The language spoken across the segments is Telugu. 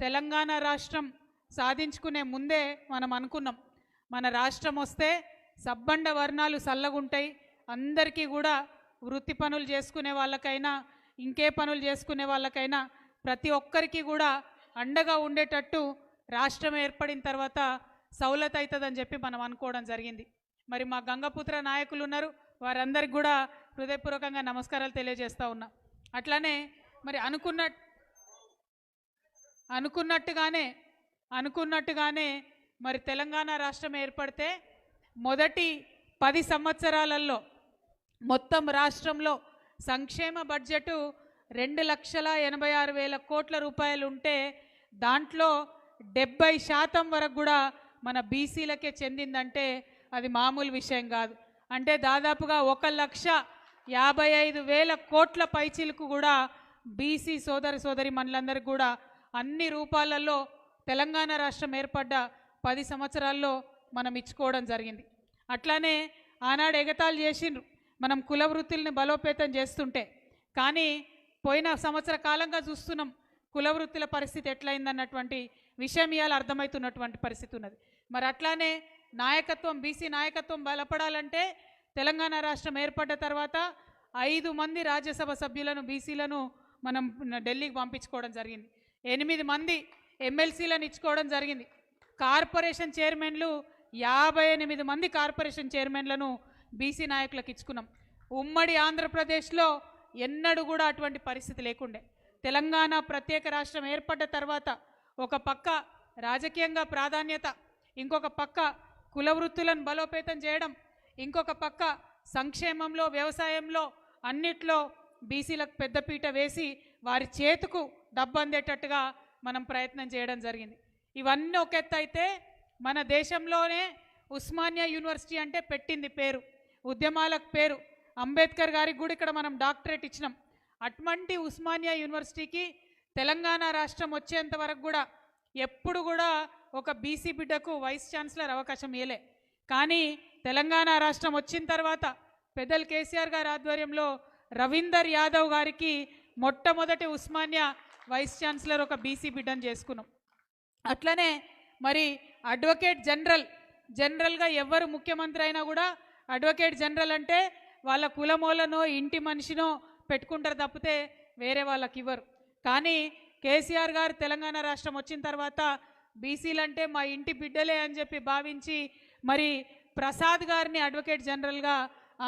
తెలంగాణ రాష్ట్రం సాధించుకునే ముందే మనం అనుకున్నాం. మన రాష్ట్రం వస్తే సబ్బండ వర్ణాలు సల్లగుంటాయి. అందరికీ కూడా వృత్తి పనులు చేసుకునే వాళ్ళకైనా ఇంకే పనులు చేసుకునే వాళ్ళకైనా ప్రతి ఒక్కరికి కూడా అండగా ఉండేటట్టు రాష్ట్రం ఏర్పడిన తర్వాత సౌలత్ అవుతుందని చెప్పి మనం అనుకోవడం జరిగింది. మరి మా గంగపుత్ర నాయకులు ఉన్నారు. వారందరికి కూడా హృదయపూర్వకంగా నమస్కారాలు తెలియజేస్తూ ఉన్నా. అట్లానే మరి అనుకున్న అనుకున్నట్టుగానే అనుకున్నట్టుగానే మరి తెలంగాణ రాష్ట్రం ఏర్పడితే మొదటి పది సంవత్సరాలలో మొత్తం రాష్ట్రంలో సంక్షేమ బడ్జెట్ రెండు లక్షల ఎనభై ఆరు వేల కోట్ల రూపాయలు ఉంటే దాంట్లో డెబ్బై శాతం వరకు కూడా మన బీసీలకే చెందిందంటే అది మామూలు విషయం కాదు. అంటే దాదాపుగా ఒక లక్ష యాభై ఐదు వేల కోట్ల పైచీలకు కూడా బీసీ సోదరి సోదరి మనులందరికీ కూడా అన్ని రూపాలలో తెలంగాణ రాష్ట్రం ఏర్పడ్డ పది సంవత్సరాల్లో మనం ఇచ్చుకోవడం జరిగింది. అట్లానే ఆనాడు ఎగతాలు చేసిండ్రు. మనం కుల వృత్తుల్ని బలోపేతం చేస్తుంటే. కానీ పోయిన సంవత్సర కాలంగా చూస్తున్నాం కుల వృత్తుల పరిస్థితి ఎట్లయిందన్నటువంటి విషయం ఇవాళ అర్థమవుతున్నటువంటి పరిస్థితి ఉన్నది. మరి అట్లానే నాయకత్వం బీసీ నాయకత్వం బలపడాలంటే తెలంగాణ రాష్ట్రం ఏర్పడ్డ తర్వాత ఐదు మంది రాజ్యసభ సభ్యులను బీసీలను మనం ఢిల్లీకి పంపించుకోవడం జరిగింది. ఎనిమిది మంది ఎమ్మెల్సీలను ఇచ్చుకోవడం జరిగింది. కార్పొరేషన్ చైర్మన్లు యాభై ఎనిమిది మంది కార్పొరేషన్ చైర్మన్లను బీసీ నాయకులకు ఇచ్చుకున్నాం. ఉమ్మడి ఆంధ్రప్రదేశ్లో ఎన్నడూ కూడా అటువంటి పరిస్థితి లేకుండే. తెలంగాణ ప్రత్యేక రాష్ట్రం ఏర్పడ్డ తర్వాత ఒక పక్క రాజకీయంగా ప్రాధాన్యత ఇంకొక పక్క కుల వృత్తులను బలోపేతం చేయడం ఇంకొక పక్క సంక్షేమంలో వ్యవసాయంలో అన్నిట్లో బీసీలకు పెద్దపీట వేసి వారి చేతుకు డబ్బు అందేటట్టుగా మనం ప్రయత్నం చేయడం జరిగింది. ఇవన్నీ ఒక అయితే మన దేశంలోనే ఉస్మానియా యూనివర్సిటీ అంటే పెట్టింది పేరు ఉద్యమాలకు పేరు. అంబేద్కర్ గారికి కూడా ఇక్కడ మనం డాక్టరేట్ ఇచ్చినాం. అటువంటి ఉస్మానియా యూనివర్సిటీకి తెలంగాణ రాష్ట్రం వచ్చేంత వరకు కూడా ఎప్పుడు కూడా ఒక బీసీ బిడ్డకు వైస్ ఛాన్సలర్ అవకాశం ఇవ్వలే కానీ తెలంగాణ రాష్ట్రం వచ్చిన తర్వాత పెద్దలు కేసీఆర్ గారి ఆధ్వర్యంలో రవీందర్ యాదవ్ గారికి మొట్టమొదటి ఉస్మానియా వైస్ ఛాన్సలర్ ఒక బీసీ బిడ్డను చేసుకున్నాం. అట్లనే మరి అడ్వకేట్ జనరల్ జనరల్గా ఎవరు ముఖ్యమంత్రి అయినా కూడా అడ్వకేట్ జనరల్ అంటే వాళ్ళ కులమూలనో ఇంటి మనిషినో పెట్టుకుంటారు తప్పితే వేరే వాళ్ళకి ఇవ్వరు. కానీ కేసీఆర్ గారు తెలంగాణ రాష్ట్రం వచ్చిన తర్వాత బీసీలంటే మా ఇంటి బిడ్డలే అని చెప్పి భావించి మరి ప్రసాద్ గారిని అడ్వకేట్ జనరల్గా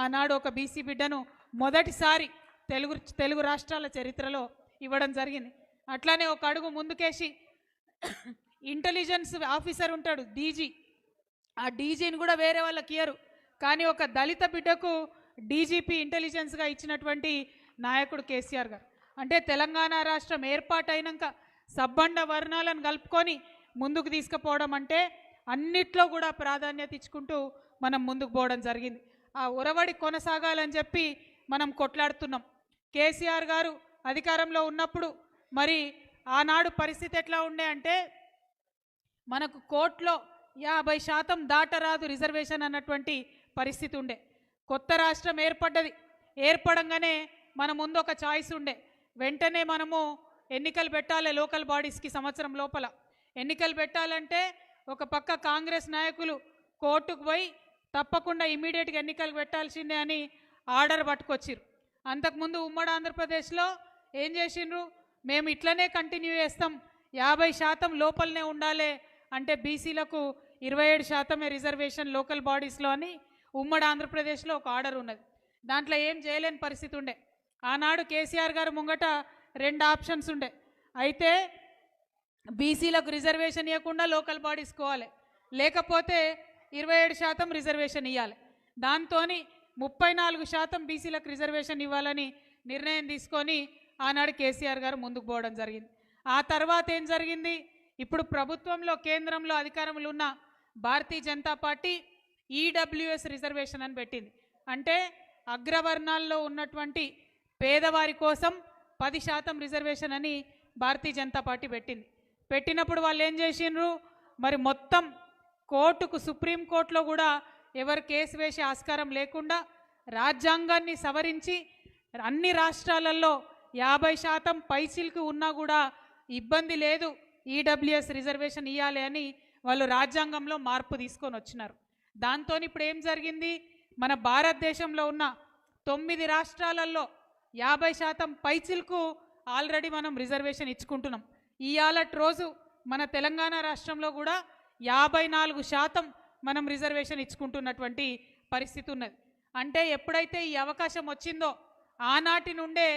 ఆనాడు ఒక బీసీ బిడ్డను మొదటిసారి తెలుగు తెలుగు రాష్ట్రాల చరిత్రలో ఇవ్వడం జరిగింది. అట్లానే ఒక అడుగు ముందుకేసి ఇంటెలిజెన్స్ ఆఫీసర్ ఉంటాడు డీజీ. ఆ డీజీని కూడా వేరే వాళ్ళకి ఇయ్యరు. కానీ ఒక దళిత బిడ్డకు డీజీపీ ఇంటెలిజెన్స్గా ఇచ్చినటువంటి నాయకుడు కేసీఆర్ గారు. అంటే తెలంగాణ రాష్ట్రం ఏర్పాటైనాక సబ్బండ వర్ణాలను కలుపుకొని ముందుకు తీసుకుపోవడం అంటే అన్నిట్లో కూడా ప్రాధాన్యత ఇచ్చుకుంటూ మనం ముందుకు పోవడం జరిగింది. ఆ ఉరవడి కొనసాగాలని చెప్పి మనం కొట్లాడుతున్నాం. కేసీఆర్ గారు అధికారంలో ఉన్నప్పుడు మరి ఆనాడు పరిస్థితి ఎట్లా ఉండే అంటే మనకు కోర్టులో యాభై శాతం దాటరాదు రిజర్వేషన్ అన్నటువంటి పరిస్థితి ఉండే. కొత్త రాష్ట్రం ఏర్పడ్డది. ఏర్పడంగానే మన ముందు ఒక చాయిస్ ఉండే. వెంటనే మనము ఎన్నికలు పెట్టాలి లోకల్ బాడీస్కి సంవత్సరం లోపల. ఎన్నికలు పెట్టాలంటే ఒక పక్క కాంగ్రెస్ నాయకులు కోర్టుకు పోయి తప్పకుండా ఇమీడియట్గా ఎన్నికలు పెట్టాల్సిందే అని ఆర్డర్ పట్టుకొచ్చిర్రు. అంతకుముందు ఉమ్మడి ఆంధ్రప్రదేశ్లో ఏం చేసిండ్రు? మేము ఇట్లనే కంటిన్యూ చేస్తాం. యాభై శాతం లోపలనే ఉండాలి అంటే బీసీలకు ఇరవై ఏడు శాతమే రిజర్వేషన్ లోకల్ బాడీస్లో అని ఉమ్మడి ఆంధ్రప్రదేశ్లో ఒక ఆర్డర్ ఉన్నది. దాంట్లో ఏం చేయలేని పరిస్థితి ఉండే. ఆనాడు కేసీఆర్ గారు ముంగట రెండు ఆప్షన్స్ ఉండే. అయితే బీసీలకు రిజర్వేషన్ ఇవ్వకుండా లోకల్ బాడీస్ కోవాలి. లేకపోతే ఇరవై ఏడు శాతం రిజర్వేషన్ ఇవ్వాలి దాంతో ముప్పై నాలుగు శాతం బీసీలకు రిజర్వేషన్ ఇవ్వాలని నిర్ణయం తీసుకొని ఆనాడు కేసీఆర్ గారు ముందుకు పోవడం జరిగింది. ఆ తర్వాత ఏం జరిగింది? ఇప్పుడు ప్రభుత్వంలో కేంద్రంలో అధికారంలో ఉన్న Bharatiya Janata party EWS reservation అని పెట్టింది. అంటే అగ్రవర్ణాల్లో ఉన్నటువంటి పేదవారి కోసం పది శాతం రిజర్వేషన్ అని భారతీయ జనతా పార్టీ పెట్టింది. పెట్టినప్పుడు వాళ్ళు ఏం చేసిండ్రు? మరి మొత్తం కోర్టుకు సుప్రీంకోర్టులో కూడా ఎవరు కేసు వేసే ఆస్కారం లేకుండా రాజ్యాంగాన్ని సవరించి అన్ని రాష్ట్రాలలో యాభై శాతం పైసీలకు ఉన్నా కూడా ఇబ్బంది లేదు. ఈడబ్ల్యూఎస్ రిజర్వేషన్ ఇవ్వాలి అని వాళ్ళు రాజ్యాంగంలో మార్పు తీసుకొని వచ్చినారు. దాంతో ఇప్పుడు ఏం జరిగింది? మన భారతదేశంలో ఉన్న తొమ్మిది రాష్ట్రాలలో యాభై శాతం పైచిల్కు ఆల్రెడీ మనం రిజర్వేషన్ ఇచ్చుకుంటున్నాం. ఇవాళటి రోజు మన తెలంగాణ రాష్ట్రంలో కూడా యాభై నాలుగు శాతం మనం రిజర్వేషన్ ఇచ్చుకుంటున్నటువంటి పరిస్థితి ఉన్నది. అంటే ఎప్పుడైతే ఈ అవకాశం వచ్చిందో ఆనాటి నుండే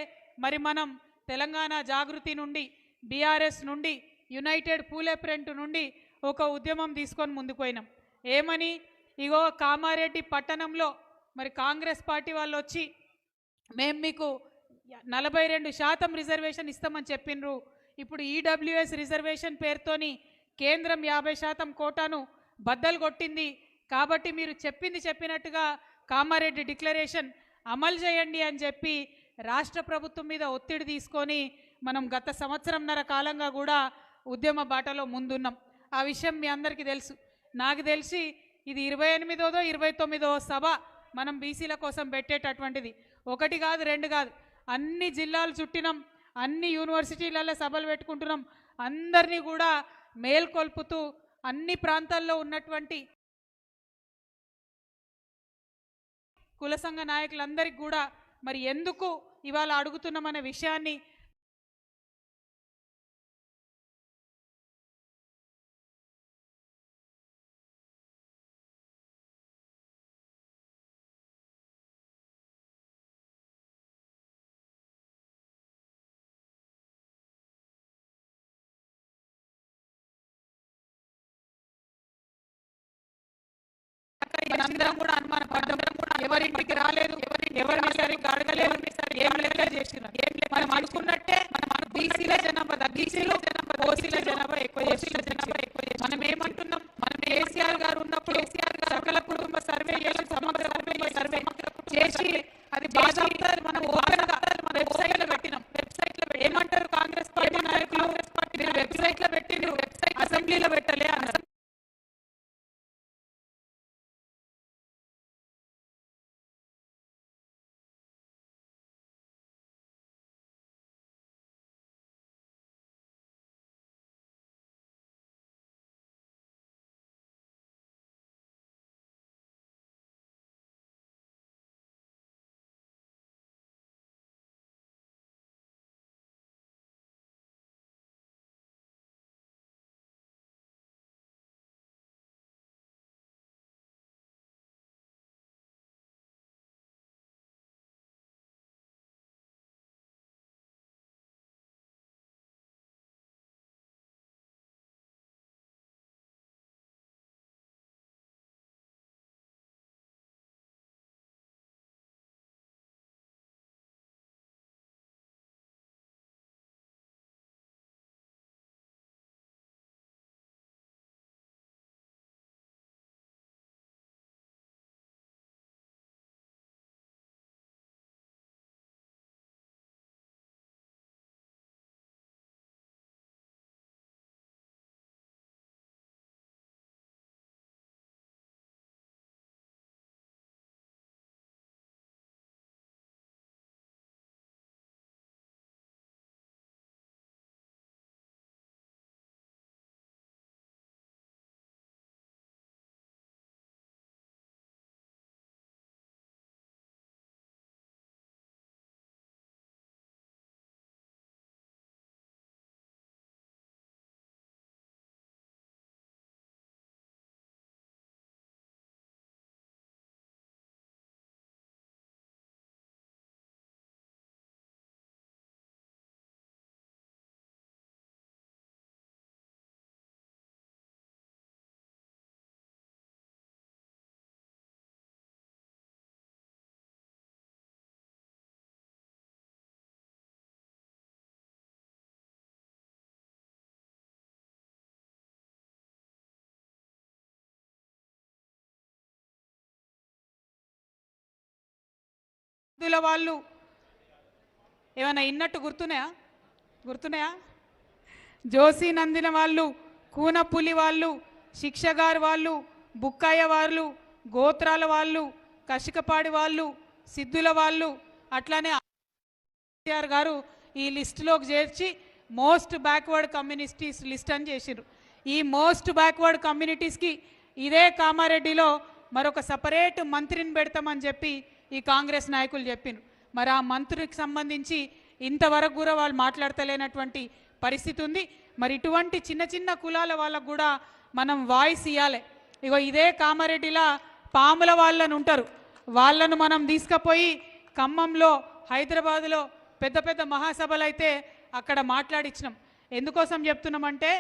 మరి మనం తెలంగాణ జాగృతి నుండి బీఆర్ఎస్ నుండి యునైటెడ్ పూలే ప్రింట్ నుండి ఒక ఉద్యమం తీసుకొని ముందుకు పోయినాం. ఏమని? ఇగో కామారెడ్డి పట్టణంలో మరి కాంగ్రెస్ పార్టీ వాళ్ళు వచ్చి మేము మీకు నలభై రెండు శాతం రిజర్వేషన్ ఇస్తామని చెప్పిండ్రు ఇప్పుడు ఈడబ్ల్యూఎస్ రిజర్వేషన్ పేరుతోని కేంద్రం యాభై శాతం కోటాను బద్దలు కొట్టింది. కాబట్టి మీరు చెప్పింది చెప్పినట్టుగా కామారెడ్డి డిక్లరేషన్ అమలు చేయండి అని చెప్పి రాష్ట్ర ప్రభుత్వం మీద ఒత్తిడి తీసుకొని మనం గత సంవత్సరంన్నర కాలంగా కూడా ఉద్యమ బాటలో ముందున్నాం. ఆ విషయం మీ అందరికీ తెలుసు. నాకు తెలిసి ఇది ఇరవై ఎనిమిదోదో ఇరవై తొమ్మిదో సభ మనం బీసీల కోసం పెట్టేటటువంటిది. ఒకటి కాదు రెండు కాదు. అన్ని జిల్లాలు చుట్టినాం అన్ని యూనివర్సిటీలలో సభలు పెట్టుకుంటున్నాం. అందరినీ కూడా మేల్కొల్పుతూ అన్ని ప్రాంతాల్లో ఉన్నటువంటి కుల సంఘ నాయకులందరికీ కూడా మరి ఎందుకు ఇవాళ అడుగుతున్నామనే విషయాన్ని మనందరం కూడా అనుమానపడ్డం. ఎవరింటికి రాలేదు ఎవరిని సరిగ్గా అడగలేదు ఏం లెక్క చేసినారు? మనం అనుకున్నట్టే మనం బీసీల జనాభా తగ్గించీలు ఓసీల జనాభా ఎక్కువ చేసిన జనాభా ఎక్కువ మనం ఏమంటున్నాం? మనం కేసీఆర్ గారు ఉన్నప్పుడు సకల కుటుంబ సర్వే సమగ్ర కుటుంబ సర్వే చేసి అది బాగా దుల వాళ్ళు. ఏమైనా ఇన్నట్టు గుర్తున్నాయా? గుర్తున్నాయా? జోసి నందిన వాళ్ళు కూనపులి వాళ్ళు శిక్షగారు వాళ్ళు బుక్కయ్య వాళ్ళు గోత్రాల వాళ్ళు కషికపాడి వాళ్ళు సిద్ధుల వాళ్ళు అట్లానే కేసీఆర్ గారు ఈ లిస్టులోకి చేర్చి మోస్ట్ బ్యాక్వర్డ్ కమ్యూనిటీస్ లిస్ట్ అని చేసిరు ఈ మోస్ట్ బ్యాక్వర్డ్ కమ్యూనిటీస్కి ఇదే కామారెడ్డిలో మరొక సపరేట్ మంత్రిని పెడతామని చెప్పి ఈ కాంగ్రెస్ నాయకులు చెప్పినారు మరి ఆ మంత్రికి సంబంధించి ఇంతవరకు కూడా వాళ్ళు మాట్లాడతలేనటువంటి పరిస్థితి ఉంది. మరి ఇటువంటి చిన్న చిన్న కులాల వాళ్ళకు కూడా మనం వాయిస్ ఇవ్వాలి ఇగో ఇదే కామారెడ్డిలా పాముల వాళ్ళని ఉంటారు. వాళ్ళను మనం తీసుకుపోయి ఖమ్మంలో హైదరాబాదులో పెద్ద పెద్ద మహాసభలు అయితే అక్కడ మాట్లాడించినాం ఎందుకోసం చెప్తున్నామంటే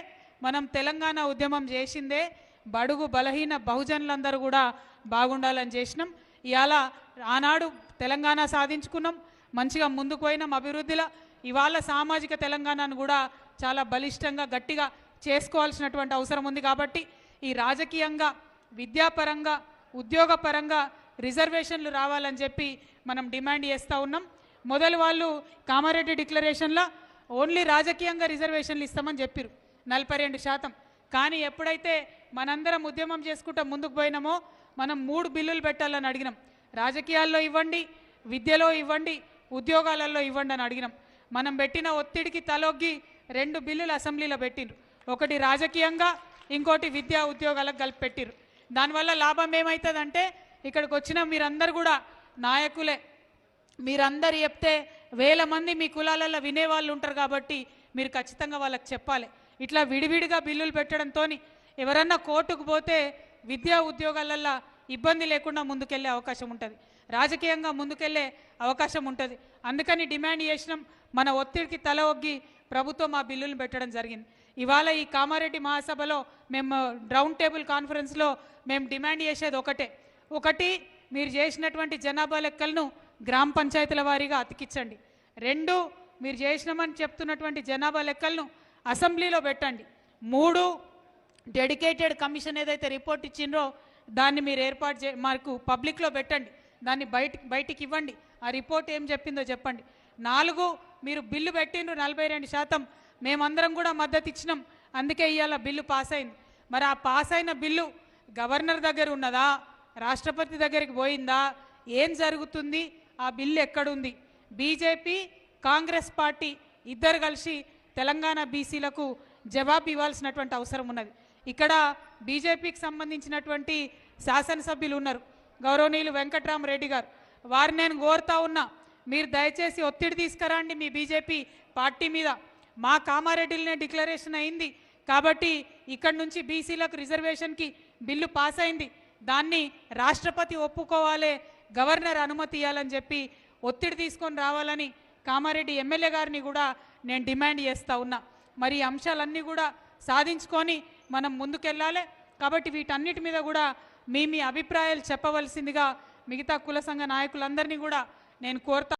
మనం తెలంగాణ ఉద్యమం చేసిందే బడుగు బలహీన బహుజనులందరూ కూడా బాగుండాలని చేసినాం. ఇవాళ ఆనాడు తెలంగాణ సాధించుకున్నాం మంచిగా ముందుకు పోయినాం అభివృద్ధిలో. ఇవాళ సామాజిక తెలంగాణను కూడా చాలా బలిష్టంగా గట్టిగా చేసుకోవాల్సినటువంటి అవసరం ఉంది కాబట్టి ఈ రాజకీయంగా విద్యాపరంగా ఉద్యోగపరంగా రిజర్వేషన్లు రావాలని చెప్పి మనం డిమాండ్ చేస్తూ ఉన్నాం. మొదలు వాళ్ళు కామారెడ్డి డిక్లరేషన్లో ఓన్లీ రాజకీయంగా రిజర్వేషన్లు ఇస్తామని చెప్పారు నలభై రెండు శాతం. కానీ ఎప్పుడైతే మనందరం ఉద్యమం చేసుకుంటూ ముందుకు పోయినామో మనం మూడు బిల్లులు పెట్టాలని అడిగినాం. రాజకీయాల్లో ఇవ్వండి విద్యలో ఇవ్వండి ఉద్యోగాలలో ఇవ్వండి అని అడిగినాం. మనం పెట్టిన ఒత్తిడికి తలొగ్గి రెండు బిల్లులు అసెంబ్లీలో పెట్టిండ్రు. ఒకటి రాజకీయంగా ఇంకోటి విద్యా ఉద్యోగాలకు కలిపి పెట్టిరు దానివల్ల లాభం ఏమవుతుందంటే ఇక్కడికి వచ్చిన మీరందరూ కూడా నాయకులే. మీరందరు చెప్తే వేల మంది మీ కులాలలో వినేవాళ్ళు ఉంటారు కాబట్టి మీరు ఖచ్చితంగా వాళ్ళకి చెప్పాలి. ఇట్లా విడివిడిగా బిల్లులు పెట్టడంతో ఎవరన్నా కోర్టుకు పోతే విద్యా ఉద్యోగాలల్లో ఇబ్బంది లేకుండా ముందుకెళ్ళే అవకాశం ఉంటుంది. రాజకీయంగా ముందుకెళ్ళే అవకాశం ఉంటుంది. అందుకని డిమాండ్ చేసినాం మన ఒత్తిడికి తల ఒగ్గి ప్రభుత్వం ఆ బిల్లులు పెట్టడం జరిగింది. ఇవాళ ఈ కామారెడ్డి మహాసభలో మేము రౌండ్ టేబుల్ కాన్ఫరెన్స్లో మేము డిమాండ్ చేసేది ఒకటే. ఒకటి మీరు చేసినటువంటి జనాభా లెక్కలను గ్రామ పంచాయతీల వారీగా అతికించండి. రెండు మీరు చేసినామని చెప్తున్నటువంటి జనాభా లెక్కలను అసెంబ్లీలో పెట్టండి. మూడు డెడికేటెడ్ కమిషన్ ఏదైతే రిపోర్ట్ ఇచ్చిందో దాన్ని మీరు ఏర్పాటు చే మాకు పబ్లిక్లో పెట్టండి. దాన్ని బయట బయటికి ఇవ్వండి. ఆ రిపోర్ట్ ఏం చెప్పిందో చెప్పండి. నాలుగు మీరు బిల్లు పెట్టిండ్రు నలభై రెండు శాతం. మేమందరం కూడా మద్దతు ఇచ్చినాం. అందుకే ఇవాళ బిల్లు పాస్ అయింది. మరి ఆ పాస్ అయిన బిల్లు గవర్నర్ దగ్గర ఉన్నదా? రాష్ట్రపతి దగ్గరికి పోయిందా? ఏం జరుగుతుంది? ఆ బిల్లు ఎక్కడుంది? బీజేపీ కాంగ్రెస్ పార్టీ ఇద్దరు కలిసి తెలంగాణ బీసీలకు జవాబు ఇవ్వాల్సినటువంటి అవసరం ఉన్నది. ఇక్కడ బీజేపీకి సంబంధించినటువంటి శాసనసభ్యులు ఉన్నారు. గౌరవనీయులు వెంకట్రామరెడ్డి గారు. వారు నేను కోరుతా ఉన్నా మీరు దయచేసి ఒత్తిడి తీసుకురండి మీ బీజేపీ పార్టీ మీద. మా కామారెడ్డిలోనే డిక్లరేషన్ అయింది కాబట్టి ఇక్కడ నుంచి బీసీలకు రిజర్వేషన్కి బిల్లు పాస్ అయింది. దాన్ని రాష్ట్రపతి ఒప్పుకోవాలి గవర్నర్ అనుమతి ఇవ్వాలని చెప్పి ఒత్తిడి తీసుకొని రావాలని కామారెడ్డి ఎమ్మెల్యే గారిని కూడా నేను డిమాండ్ చేస్తూ ఉన్నా. మరి అంశాలన్నీ కూడా సాధించుకొని మనం ముందుకెళ్ళాలి. కాబట్టి వీటన్నిటి మీద కూడా మీ మీ అభిప్రాయాలు చెప్పవలసిందిగా మిగతా కుల సంఘ నాయకులందరినీ కూడా నేను కోరుతా